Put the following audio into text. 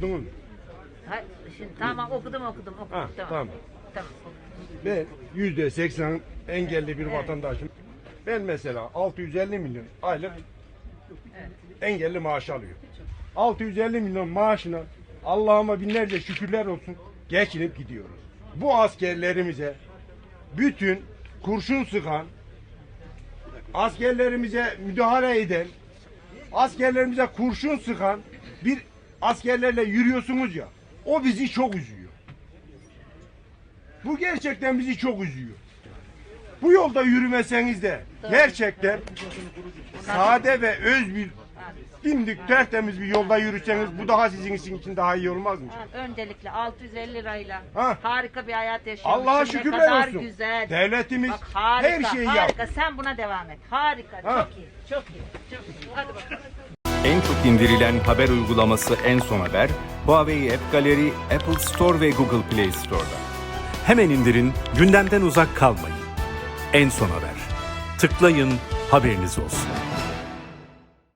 okudunuz mu? Ha, şimdi tamam okudum okudum okudum. Ha, tamam. tamam. Tamam. Ben yüzde seksen engelli bir vatandaşım. Ben mesela 650 milyon aylık engelli maaş alıyorum. 650 milyon maaşına Allah'ıma binlerce şükürler olsun geçinip gidiyoruz. Bu askerlerimize bütün kurşun sıkan askerlerimize müdahale eden askerlerimize kurşun sıkan bir askerlerle yürüyorsunuz ya o bizi çok üzüyor. Bu gerçekten bizi çok üzüyor. Bu yolda yürümeseniz de gerçekten sade ve öz bir dimdik tertemiz bir yolda yürüseniz bu daha sizin için daha iyi olmaz mı? Ha, Öncelikle 650 lirayla Ha. harika bir hayat yaşıyorsun. Allah'a şükürler olsun. güzel. Devletimiz Bak harika, her şeyi harika. yaptı. Sen buna devam et. Harika, Ha. çok iyi, çok iyi, çok iyi. Hadi bakalım. En çok indirilen haber uygulaması En Son Haber, Huawei App Gallery, Apple Store ve Google Play Store'da. Hemen indirin, gündemden uzak kalmayın. En son haber. Tıklayın, haberiniz olsun.